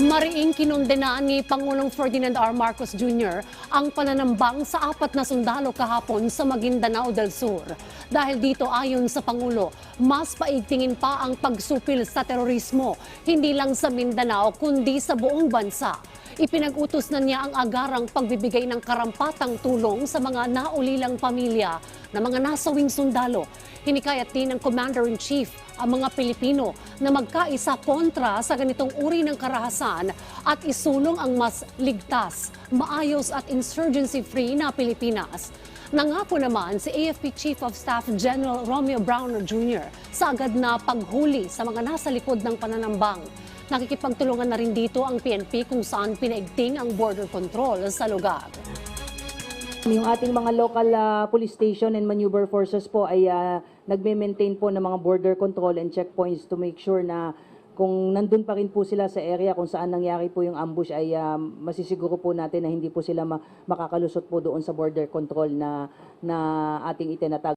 Mariing kinundena ni Pangulong Ferdinand R. Marcos Jr. ang pananambang sa apat na sundalo kahapon sa Maguindanao del Sur. Dahil dito ayon sa Pangulo, mas paigtingin pa ang pagsupil sa terorismo, hindi lang sa Mindanao kundi sa buong bansa. Ipinag-utos na niya ang agarang pagbibigay ng karampatang tulong sa mga naulilang pamilya na mga nasawing sundalo. Hinikayat din ng Commander-in-Chief ang mga Pilipino na magkaisa kontra sa ganitong uri ng karahasan at isulong ang mas ligtas, maayos at insurgency-free na Pilipinas. Nangako naman si AFP Chief of Staff General Romeo Browner Jr. sa agad na paghuli sa mga nasa likod ng pananambang. Nakikipagtulungan na rin dito ang PNP kung saan pinaigting ang border control sa lugar. Yung ating mga local ah, police station and maneuver forces po ay ah, nagme-maintain po ng mga border control and checkpoints to make sure na kung nandun pa rin po sila sa area kung saan nangyari po yung ambush ay ah, masisiguro po natin na hindi po sila ma- makakalusot po doon sa border control na na ating itinatag.